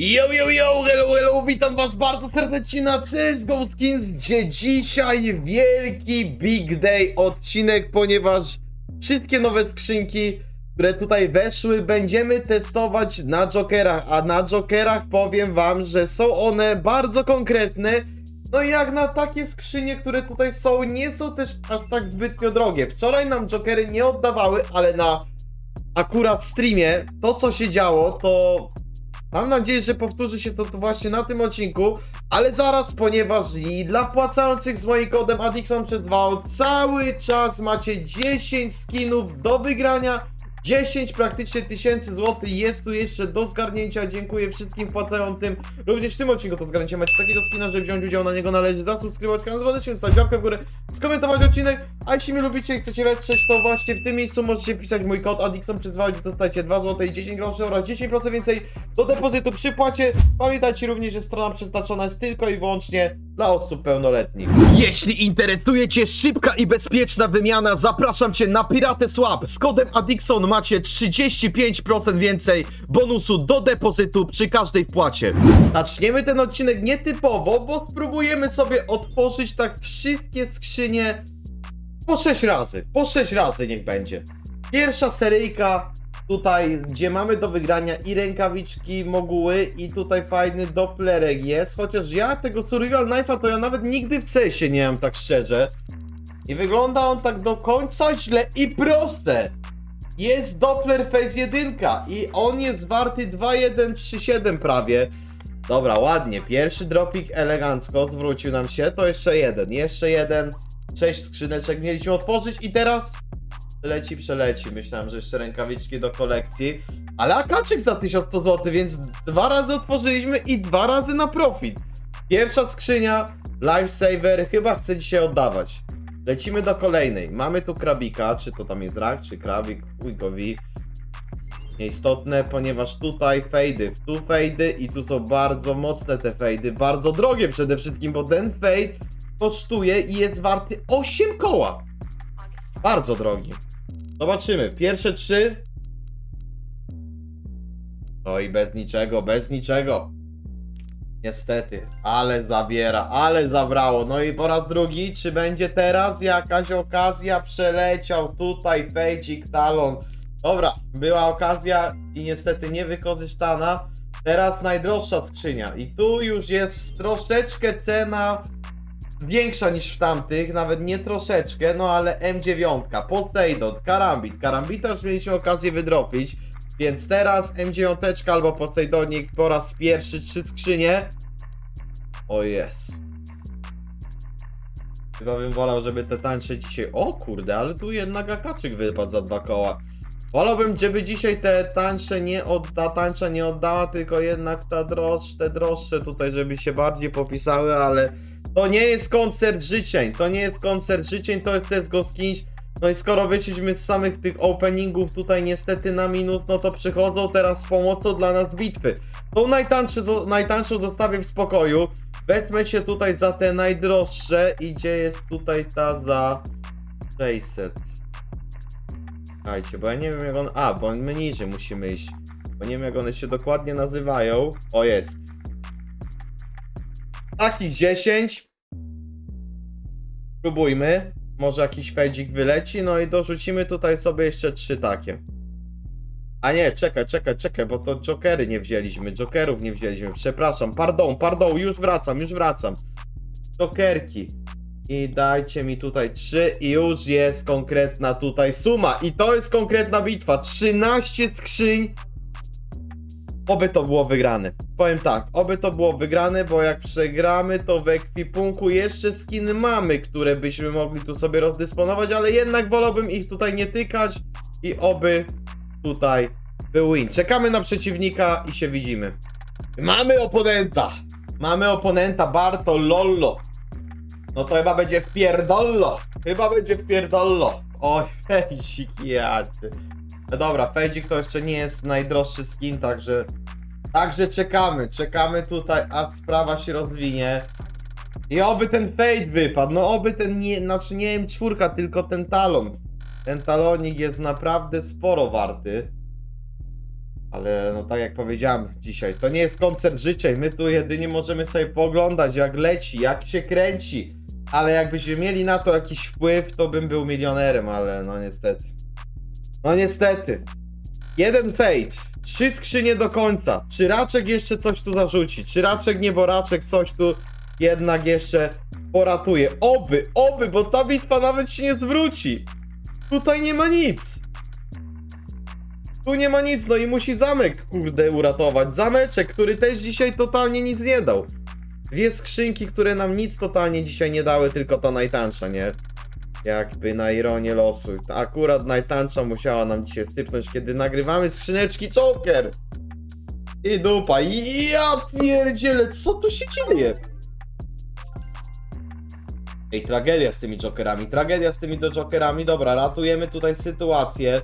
Yo, yo, yo, hello, hello, witam was bardzo serdecznie na CSGO Skins, gdzie dzisiaj wielki Big Day odcinek, ponieważ wszystkie nowe skrzynki, które tutaj weszły, będziemy testować na Jokerach, a na Jokerach powiem wam, że są one bardzo konkretne, no i jak na takie skrzynie, które tutaj są, nie są też aż tak zbytnio drogie. Wczoraj nam Jokery nie oddawały, ale na akurat streamie to co się działo, to Mam nadzieję, że powtórzy się to, to właśnie na tym odcinku, ale zaraz, ponieważ i dla wpłacających z moim kodem Adixon przez 2 cały czas macie 10 skinów do wygrania. 10 praktycznie tysięcy złotych jest tu jeszcze do zgarnięcia. Dziękuję wszystkim wpłacającym. Również w tym odcinku do zgarnięcia macie takiego skina, żeby wziąć udział na niego należy zasubskrybować kanał, dzwonić się, wstać łapkę w górę, skomentować odcinek. A jeśli mnie lubicie i chcecie wesprzeć, to właśnie w tym miejscu możecie wpisać mój kod Adixon przez 2, gdzie dostajecie 2 zł i 10 groszy oraz 10% więcej do depozytu przy płacie. Pamiętajcie również, że strona przeznaczona jest tylko i wyłącznie dla osób pełnoletnich. Jeśli interesuje Cię szybka i bezpieczna wymiana, zapraszam Cię na Piratę Swap. Z kodem Adixon macie 35% więcej bonusu do depozytu przy każdej wpłacie. Zaczniemy ten odcinek nietypowo, bo spróbujemy sobie otworzyć tak wszystkie skrzynie po 6 razy. Po 6 razy niech będzie. Pierwsza seryjka tutaj, gdzie mamy do wygrania i rękawiczki, moguły i tutaj fajny doplerek jest, chociaż ja tego Survival Knife'a to ja nawet nigdy w CS-ie nie mam tak szczerze. I wygląda on tak do końca źle i proste. Jest Doppler Phase 1 i on jest warty 2137 prawie. Dobra, ładnie. Pierwszy dropik elegancko zwrócił nam się. To jeszcze jeden, jeszcze jeden. Sześć skrzyneczek mieliśmy otworzyć i teraz Przeleci, przeleci. Myślałem, że jeszcze rękawiczki do kolekcji. Ale akaczyk za 1100 zł, więc dwa razy otworzyliśmy i dwa razy na profit. Pierwsza skrzynia, Lifesaver, chyba chcę dzisiaj oddawać. Lecimy do kolejnej. Mamy tu krabika, czy to tam jest rak, czy krabik, chuj go wi. Nieistotne, ponieważ tutaj fejdy, tu fejdy i tu są bardzo mocne te fejdy, bardzo drogie przede wszystkim, bo ten fejd kosztuje i jest warty 8 koła. Bardzo drogi. Zobaczymy. Pierwsze trzy. No i bez niczego, bez niczego. Niestety, ale zabiera, ale zabrało. No i po raz drugi, czy będzie teraz jakaś okazja? Przeleciał tutaj Fejdzik Talon. Dobra, była okazja i niestety niewykorzystana. Teraz najdroższa skrzynia. I tu już jest troszeczkę cena większa niż w tamtych, nawet nie troszeczkę, no ale M9, Poseidon, Karambit. Karambita już mieliśmy okazję wydropić, więc teraz M9 albo Poseidonik po raz pierwszy trzy skrzynie. O jest. Chyba bym wolał, żeby te tańsze dzisiaj... O kurde, ale tu jednak akaczyk wypadł za dwa koła. Wolałbym, żeby dzisiaj te tańsze nie od, ta nie oddała, tylko jednak ta droższe, te droższe tutaj, żeby się bardziej popisały, ale to nie jest koncert życzeń, to nie jest koncert życzeń, to jest CSGO Skins. No i skoro wyszliśmy z samych tych openingów tutaj niestety na minus, no to przychodzą teraz z pomocą dla nas bitwy. Tą najtańszą zostawię w spokoju. Wezmę się tutaj za te najdroższe i gdzie jest tutaj ta za 600. Słuchajcie, bo ja nie wiem jak on... A, bo my niżej musimy iść. Bo nie wiem jak one się dokładnie nazywają. O, jest. Takich 10. Próbujmy. Może jakiś fejdzik wyleci, no i dorzucimy tutaj sobie jeszcze trzy takie. A nie, czekaj, czekaj, czekaj, bo to jokery nie wzięliśmy, jokerów nie wzięliśmy, przepraszam, pardon, pardon, już wracam, już wracam. Jokerki. I dajcie mi tutaj trzy i już jest konkretna tutaj suma. I to jest konkretna bitwa. 13 skrzyń Oby to było wygrane. Powiem tak, oby to było wygrane, bo jak przegramy, to w ekwipunku jeszcze skiny mamy, które byśmy mogli tu sobie rozdysponować, ale jednak wolałbym ich tutaj nie tykać i oby tutaj był win. Czekamy na przeciwnika i się widzimy. Mamy oponenta! Mamy oponenta Barto Lollo. No to chyba będzie wpierdollo. Chyba będzie wpierdollo. Oj, fejsik, jacie. No dobra, Fejdzik to jeszcze nie jest najdroższy skin, także... Także czekamy, czekamy tutaj, a sprawa się rozwinie. I oby ten Fade wypadł, no oby ten nie, znaczy nie wiem czwórka, tylko ten talon. Ten talonik jest naprawdę sporo warty. Ale no tak jak powiedziałem dzisiaj, to nie jest koncert życia i my tu jedynie możemy sobie pooglądać jak leci, jak się kręci. Ale jakbyśmy mieli na to jakiś wpływ, to bym był milionerem, ale no niestety. No niestety. Jeden fate, trzy skrzynie do końca. Czy Raczek jeszcze coś tu zarzuci? Czy Raczek nieboraczek coś tu jednak jeszcze poratuje? Oby, oby, bo ta bitwa nawet się nie zwróci. Tutaj nie ma nic. Tu nie ma nic, no i musi zamek, kurde, uratować. Zameczek, który też dzisiaj totalnie nic nie dał. Dwie skrzynki, które nam nic totalnie dzisiaj nie dały, tylko ta najtańsza, nie? Jakby na ironię losu. Akurat najtańsza musiała nam dzisiaj sypnąć, kiedy nagrywamy skrzyneczki Joker. I dupa. I ja pierdzielę, co tu się dzieje? Ej, tragedia z tymi Jokerami, tragedia z tymi do Jokerami. Dobra, ratujemy tutaj sytuację.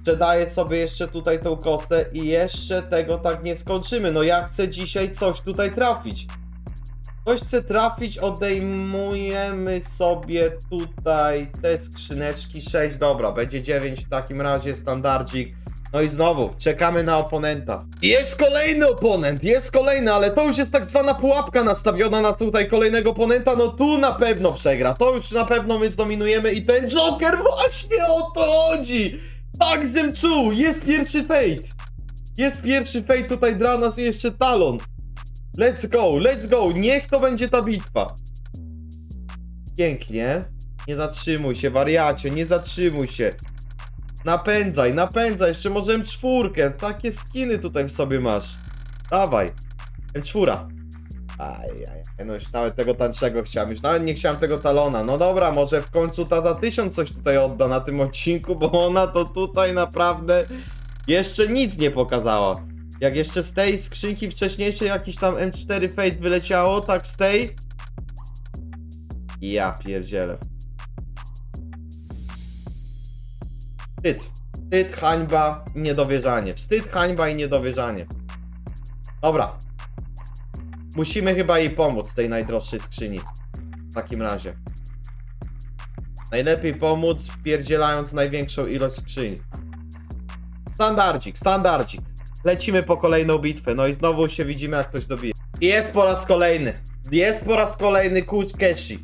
Sprzedaję sobie jeszcze tutaj tą kostę i jeszcze tego tak nie skończymy. No ja chcę dzisiaj coś tutaj trafić. Coś chcę trafić, odejmujemy sobie tutaj te skrzyneczki 6, dobra, będzie 9 w takim razie, standardzik. No i znowu, czekamy na oponenta. Jest kolejny oponent, jest kolejny, ale to już jest tak zwana pułapka nastawiona na tutaj kolejnego oponenta, no tu na pewno przegra, to już na pewno my zdominujemy i ten Joker właśnie o to chodzi! Tak żem czuł, jest pierwszy fate. Jest pierwszy fate tutaj dla nas i jeszcze talon. Let's go, let's go, niech to będzie ta bitwa. Pięknie. Nie zatrzymuj się, wariacie, nie zatrzymuj się. Napędzaj, napędzaj, jeszcze może M4. Takie skiny tutaj w sobie masz. Dawaj. M4. Ajaj, no już nawet tego tańszego chciałem, już nawet nie chciałem tego talona. No dobra, może w końcu Tata 1000 coś tutaj odda na tym odcinku, bo ona to tutaj naprawdę jeszcze nic nie pokazała. Jak jeszcze z tej skrzynki wcześniejszej jakiś tam M4 Fate wyleciało, tak z tej? Ja pierdzielę. Wstyd. Wstyd, hańba niedowierzanie. Wstyd, hańba i niedowierzanie. Dobra. Musimy chyba jej pomóc, tej najdroższej skrzyni. W takim razie. Najlepiej pomóc wpierdzielając największą ilość skrzyni. Standardzik, standardzik. Lecimy po kolejną bitwę, no i znowu się widzimy jak ktoś dobije. Jest po raz kolejny. Jest po raz kolejny Kuć Keshi.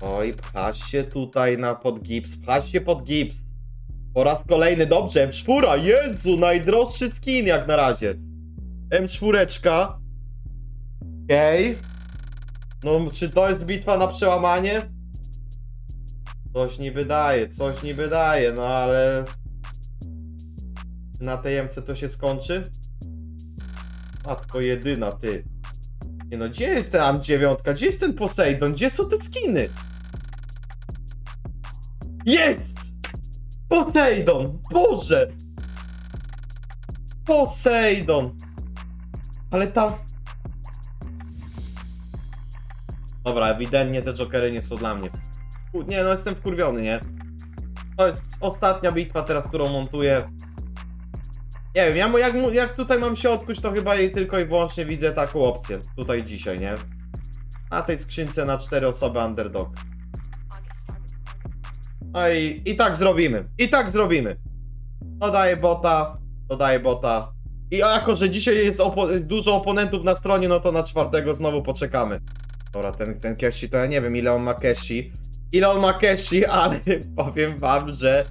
Oj, pchać się tutaj na pod gips, pchać się pod gips. Po raz kolejny, dobrze, M4, Jezu, najdroższy skin jak na razie. M4. Okej. No, czy to jest bitwa na przełamanie? Coś niby daje, coś niby daje, no ale... Na tej MC to się skończy? Matko jedyna, ty. Nie no, gdzie jest ten AM9? Gdzie jest ten Poseidon? Gdzie są te skiny? Jest! Poseidon! Boże! Poseidon! Ale tam... Dobra, ewidentnie te jokery nie są dla mnie. Nie no, jestem wkurwiony, nie? To jest ostatnia bitwa teraz, którą montuję. Nie wiem, ja jak, jak tutaj mam się odkuć, to chyba jej tylko i wyłącznie widzę taką opcję. Tutaj dzisiaj, nie? Na tej skrzynce na cztery osoby underdog. No i, i tak zrobimy. I tak zrobimy. Dodaję bota, dodaję bota. I jako, że dzisiaj jest opo- dużo oponentów na stronie, no to na czwartego znowu poczekamy. Dobra, ten, ten Keshi to ja nie wiem ile on ma Keshi. Ile on ma Keshi, ale powiem wam, że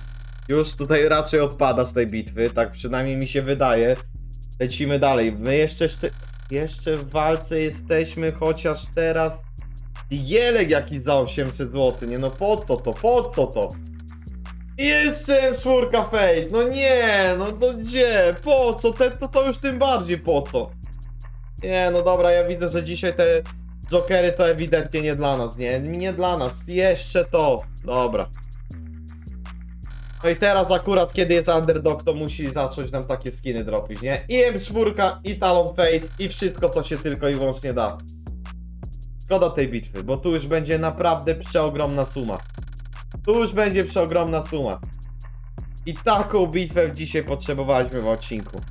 już tutaj raczej odpada z tej bitwy, tak przynajmniej mi się wydaje. Lecimy dalej. My jeszcze, jeszcze, w walce jesteśmy, chociaż teraz Jelek jakiś za 800 zł, nie no po co to, po co to? Jeszcze czwórka fake, no nie, no to gdzie, po co, te, to, to już tym bardziej po co? Nie, no dobra, ja widzę, że dzisiaj te Jokery to ewidentnie nie dla nas, nie, nie dla nas, jeszcze to, dobra. No i teraz akurat, kiedy jest underdog, to musi zacząć nam takie skiny dropić, nie? I M4, i Talon Fate, i wszystko to się tylko i wyłącznie da. Szkoda tej bitwy, bo tu już będzie naprawdę przeogromna suma. Tu już będzie przeogromna suma. I taką bitwę dzisiaj potrzebowaliśmy w odcinku.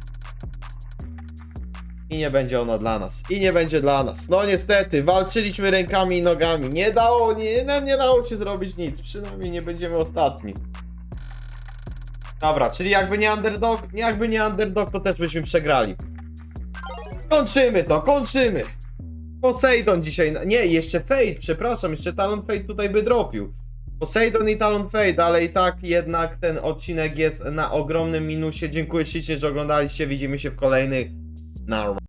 I nie będzie ona dla nas. I nie będzie dla nas. No niestety, walczyliśmy rękami i nogami. Nie dało, nie, no, nie dało się zrobić nic. Przynajmniej nie będziemy ostatni. Dobra, czyli jakby nie underdog, jakby nie underdog, to też byśmy przegrali. Kończymy to, kończymy. Poseidon dzisiaj, nie, jeszcze Fate, przepraszam, jeszcze Talon Fate tutaj by dropił. Poseidon i Talon Fate, ale i tak jednak ten odcinek jest na ogromnym minusie. Dziękuję ślicznie, że oglądaliście, widzimy się w kolejnych. Na